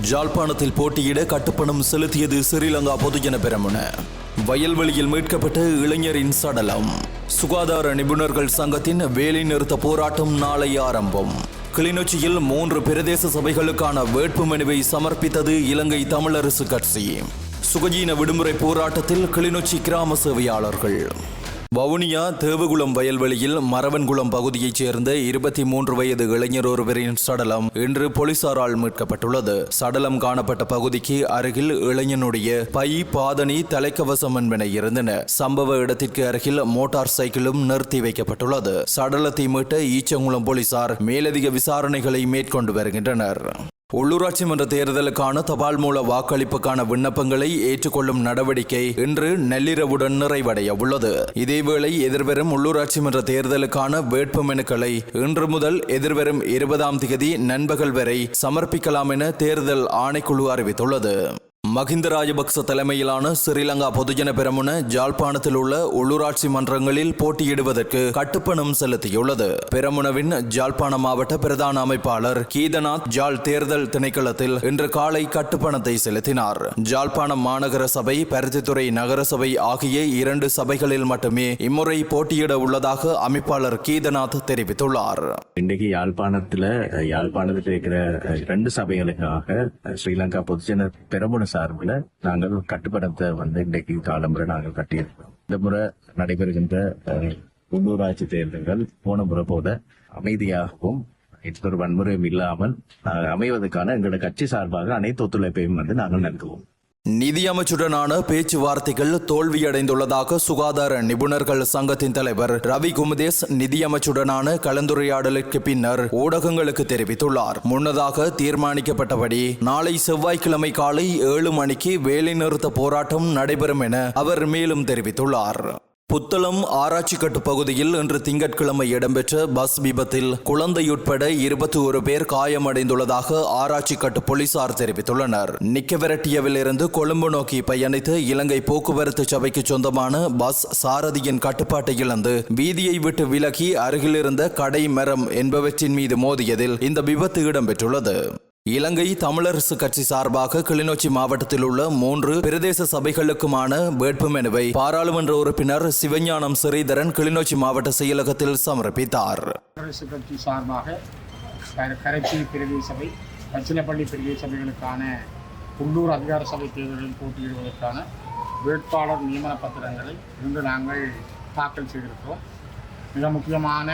ஜாழ்ப்பாணத்தில் போட்டியிட கட்டுப்பணம் செலுத்தியது ஸ்ரீலங்கா பொதுஜன பெரமுன. வயல்வெளியில் மீட்கப்பட்ட இளைஞரின் சடலம். சுகாதார நிபுணர்கள் சங்கத்தின் வேலைநிறுத்த போராட்டம் நாளை ஆரம்பம். கிளிநொச்சியில் மூன்று பிரதேச சபைகளுக்கான வேட்புமனுவை சமர்ப்பித்தது இலங்கை தமிழரசு கட்சி. சுகஜீன விடுமுறை போராட்டத்தில் கிளிநொச்சி கிராம சேவையாளர்கள். வவுனியா தேவகுளம் வயல்வெளியில் மரவன்குளம் பகுதியைச் சேர்ந்த இருபத்தி மூன்று வயது இளைஞர் ஒருவரின் சடலம் இன்று போலீசாரால் மீட்கப்பட்டுள்ளது. சடலம் காணப்பட்ட பகுதிக்கு அருகில் இளைஞனுடைய பை பாதணி தலைக்கவசம் என்பன இருந்தன. சம்பவ இடத்திற்கு அருகில் மோட்டார் சைக்கிளும் நிறுத்தி வைக்கப்பட்டுள்ளது. சடலத்தை மீட்ட ஈச்சங்குளம் போலீசார் மேலதிக விசாரணைகளை மேற்கொண்டு வருகின்றனர். உள்ளூராட்சி மன்ற தேர்தலுக்கான தபால் மூல வாக்களிப்புக்கான விண்ணப்பங்களை ஏற்றுக்கொள்ளும் நடவடிக்கை இன்று நள்ளிரவுடன் நிறைவடைய உள்ளது. இதேவேளை எதிர்வரும் உள்ளூராட்சி மன்ற தேர்தலுக்கான வேட்புமனுக்களை இன்று முதல் எதிர்வரும் இருபதாம் தேதி நண்பகல் வரை சமர்ப்பிக்கலாம் என தேர்தல் ஆணைக்குழு அறிவித்துள்ளது. மகிந்த ராஜபக்ச தலைமையிலான ஸ்ரீலங்கா பொதுஜன பெரமுன ஜாழ்ப்பாணத்தில் உள்ள உள்ளூராட்சி மன்றங்களில் போட்டியிடுவதற்கு கட்டுப்பணம் செலுத்தியுள்ளது. பெரமுனவின் ஜாழ்ப்பாண மாவட்ட பிரதான அமைப்பாளர் கீதநாத் ஜாழ் தேர்தல் திணைக்களத்தில் இன்று காலை கட்டுப்பணத்தை செலுத்தினார். ஜாழ்ப்பாணம் மாநகர சபை பருத்தித்துறை நகர சபை ஆகிய இரண்டு சபைகளில் மட்டுமே இம்முறை போட்டியிட உள்ளதாக அமைப்பாளர் கீதநாத் தெரிவித்துள்ளார். இன்றைக்கு யாழ்ப்பாணத்துல யாழ்ப்பாணத்தில் இருக்கிற இரண்டு ரெண்டு சபைகளுக்காக ஸ்ரீலங்கா பொதுஜன பெரமுன சார்பில் நாங்கள் கட்டுப்படத்தை வந்து இன்றைக்கு காலமுறை நாங்கள் கட்டியிருக்கிறோம். இந்த முறை நடைபெறுகின்ற உள்ளூராட்சி தேர்தல்கள் போன முறை போல அமைதியாகவும் எந்த ஒரு வன்முறையும் இல்லாமல் அமைவதற்கான எங்களோட கட்சி சார்பாக அனைத்து ஒத்துழைப்பையும் வந்து நாங்கள் நல்குவோம். நிதியமைச்சுடனான பேச்சுவார்த்தைகள் தோல்வியடைந்துள்ளதாக சுகாதார நிபுணர்கள் சங்கத்தின் தலைவர் ரவி குமுதேஸ் நிதியமைச்சுடனான கலந்துரையாடலுக்கு பின்னர் ஊடகங்களுக்கு தெரிவித்துள்ளார். முன்னதாக தீர்மானிக்கப்பட்டபடி நாளை செவ்வாய்க்கிழமை காலை ஏழு மணிக்கு வேலைநிறுத்த போராட்டம் நடைபெறும் என அவர் மேலும் தெரிவித்துள்ளார். புத்தளம் ஆராய்ச்சிக்கட்டு பகுதியில் இன்று திங்கட்கிழமை இடம்பெற்ற பஸ் விபத்தில் குழந்தையுட்பட இருபத்தி ஒரு பேர் காயமடைந்துள்ளதாக ஆராய்ச்சிக்கட்டு போலீசார் தெரிவித்துள்ளனர். நிக்கவரட்டியவில் இருந்து கொழும்பு நோக்கி பயணித்து இலங்கை போக்குவரத்து சபைக்கு சொந்தமான பஸ் சாரதியின் கட்டுப்பாட்டை இழந்து வீதியை விட்டு விலகி அருகிலிருந்த கடை மரம் என்பவற்றின் மீது மோதியதில் இந்த விபத்து இடம்பெற்றுள்ளது. இலங்கை தமிழரசு கட்சி சார்பாக கிளிநொச்சி மாவட்டத்தில் உள்ள மூன்று பிரதேச சபைகளுக்குமான வேட்புமனுவை பாராளுமன்ற உறுப்பினர் சிவஞானம் ஸ்ரீதரன் கிளிநொச்சி மாவட்ட செயலகத்தில் சமர்ப்பித்தார். அரசு கட்சி சார்பாக கரைச்சி பிரதேச சபை பச்சிலப்பள்ளி பிரதேச சபைகளுக்கான உள்ளூர் அதிகார சபை தேர்தலில் போட்டியிடுவதற்கான வேட்பாளர் நியமன பத்திரங்களை இன்று நாங்கள் தாக்கல் செய்திருக்கிறோம். மிக முக்கியமான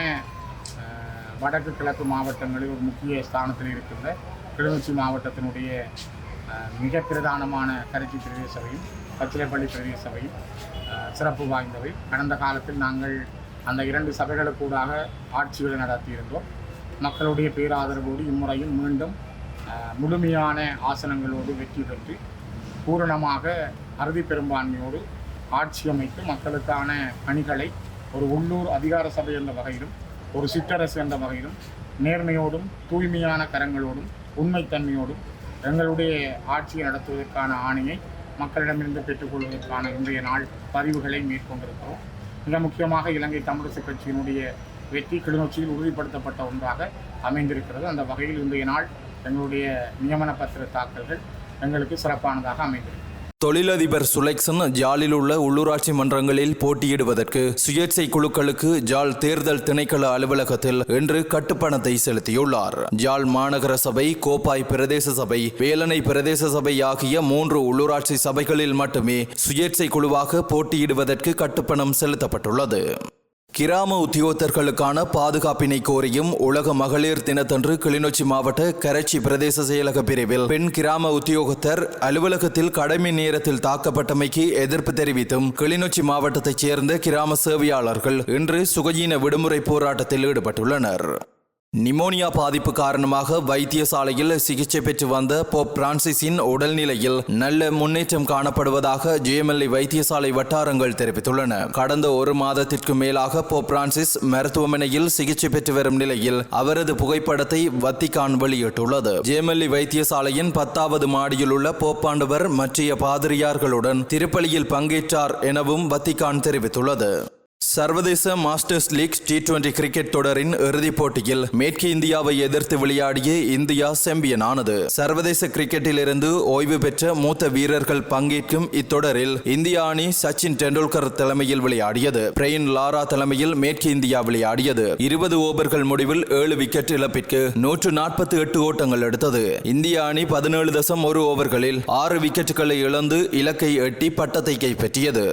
வடக்கு கிழக்கு மாவட்டங்களில் ஒரு முக்கிய ஸ்தானத்தில் இருக்கின்ற கிளிநொச்சி மாவட்டத்தினுடைய மிக பிரதானமான கரைச்சி பிரதேச சபையும் பச்சிலைப்பள்ளி பிரதேச சபையும் சிறப்பு வாய்ந்தவை. கடந்த காலத்தில் நாங்கள் அந்த இரண்டு சபைகளுக்கூடாக ஆட்சிகளை நடத்தியிருந்தோம். மக்களுடைய பேராதரவோடு இம்முறையும் மீண்டும் முழுமையான ஆசனங்களோடு வெற்றி பெற்று பூரணமாக அறுதி பெரும்பான்மையோடு ஆட்சி அமைத்து மக்களுக்கான பணிகளை ஒரு உள்ளூர் அதிகார சபை என்ற வகையிலும் ஒரு சிற்றரசு என்ற வகையிலும் நேர்மையோடும் தூய்மையான கரங்களோடும் உண்மைத்தன்மையோடும் எங்களுடைய ஆட்சியை நடத்துவதற்கான ஆணையை மக்களிடமிருந்து பெற்றுக்கொள்வதற்கான இன்றைய நாள் பதிவுகளை மேற்கொண்டிருக்கிறோம். மிக முக்கியமாக இலங்கை தமிழரசு கட்சியினுடைய வெற்றி கிளிநொச்சியில் உறுதிப்படுத்தப்பட்ட ஒன்றாக அமைந்திருக்கிறது. அந்த வகையில் இன்றைய நாள் எங்களுடைய நியமன பத்திர தாக்கல்கள் எங்களுக்கு சிறப்பானதாக அமைந்திருக்கிறது. தொழிலதிபர் சுலைக்சன் ஜாலில் உள்ள உள்ளூராட்சி மன்றங்களில் போட்டியிடுவதற்கு சுயேட்சை குழுக்களுக்கு ஜால் தேர்தல் திணைக்கள அலுவலகத்தில் இன்று கட்டுப்பணத்தை செலுத்தியுள்ளார். ஜால் மாநகர சபை கோப்பாய் பிரதேச சபை வேலனை பிரதேச சபை ஆகிய மூன்று உள்ளூராட்சி சபைகளில் மட்டுமே சுயேட்சை குழுவாக போட்டியிடுவதற்கு கட்டுப்பணம் செலுத்தப்பட்டுள்ளது. கிராம உத்தியோகத்தர்களுக்கான பாதுகாப்பினை கோரியும் உலக மகளிர் தினத்தன்று கிளிநொச்சி மாவட்ட கரைச்சி பிரதேச செயலக பிரிவில் பெண் கிராம உத்தியோகத்தர் அலுவலகத்தில் கடமை நேரத்தில் தாக்கப்பட்டமைக்கு எதிர்ப்பு தெரிவித்தும் கிளிநொச்சி மாவட்டத்தைச் சேர்ந்த கிராம சேவையாளர்கள் இன்று சுகஜீன விடுமுறை போராட்டத்தில் ஈடுபட்டுள்ளனர். நிமோனியா பாதிப்பு காரணமாக வைத்தியசாலையில் சிகிச்சை பெற்று வந்த போப் பிரான்சிஸின் உடல்நிலையில் நல்ல முன்னேற்றம் காணப்படுவதாக ஜேஎம்எல்ஏ வைத்தியசாலை வட்டாரங்கள் தெரிவித்துள்ளன. கடந்த ஒரு மாதத்திற்கு மேலாக போப் பிரான்சிஸ் மருத்துவமனையில் சிகிச்சை பெற்று வரும் நிலையில் அவரது புகைப்படத்தை வத்திகான் வெளியிட்டுள்ளது. ஜேஎம்எல்ஏ வைத்தியசாலையின் பத்தாவது மாடியில் உள்ள போப்பாண்டவர் மற்றைய பாதிரியார்களுடன் திருப்பலியில் பங்கேற்றார் எனவும் வத்திகான் தெரிவித்துள்ளது. சர்வதேச masters league T twenty cricket தொடரின் இறுதிப் போட்டியில் மேற்கு இந்தியாவை எதிர்த்து விளையாடிய இந்தியா செம்பியன் ஆனது சர்வதேச கிரிக்கெட்டிலிருந்து ஓய்வு பெற்ற மூத்த வீரர்கள் பங்கேற்கும் இத்தொடரில் இந்திய அணி சச்சின் டெண்டுல்கர் தலைமையில் விளையாடியது. பிரெயின் லாரா தலைமையில் மேற்கு இந்தியா விளையாடியது. இருபது ஓவர்கள் முடிவில் ஏழு விக்கெட் இழப்பிற்கு நூற்று நாற்பத்தி எட்டு ஓட்டங்கள் எடுத்தது. இந்திய அணி பதினேழு தசம் ஒரு ஓவர்களில் ஆறு விக்கெட்டுகளை இழந்து இலக்கை எட்டி பட்டத்தை கைப்பற்றியது.